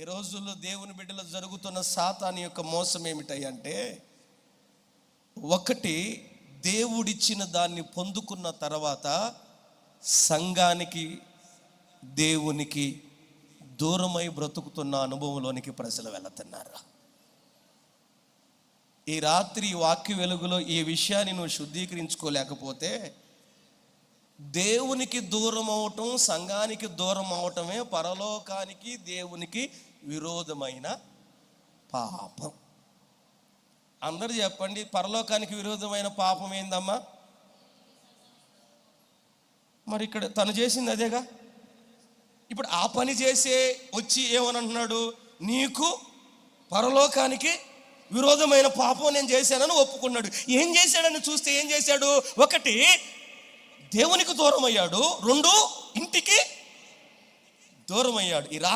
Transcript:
ఈ రోజుల్లో దేవుని బిడ్డలో జరుగుతున్న సాతాని యొక్క మోసం ఏమిటంటే ఒకటి దేవుడిచ్చిన దాన్ని పొందుకున్న తర్వాత సంఘానికి దేవునికి దూరమై బ్రతుకుతున్న అనుభవంలోనికి ప్రజలు వెళుతున్నారు. ఈ రాత్రి వాక్య వెలుగులో ఈ విషయాన్ని నువ్వు శుద్ధీకరించుకోలేకపోతే దేవునికి దూరం అవటం సంఘానికి దూరం అవటమే పరలోకానికి దేవునికి విరోధమైన పాపం. అందరు చెప్పండి పరలోకానికి విరోధమైన పాపం ఏందమ్మా? మరి ఇక్కడ తను చేసింది అదేగా? ఇప్పుడు ఆ పని చేసే వచ్చి ఏమనంటున్నాడు? నీకు పరలోకానికి విరోధమైన పాపం నేను చేశానని ఒప్పుకున్నాడు. ఏం చేశాడని చూస్తే ఏం చేశాడు? ఒకటి దేవునికి దూరం అయ్యాడు రెండు ఇంటికి దూరం అయ్యాడు ఈ రా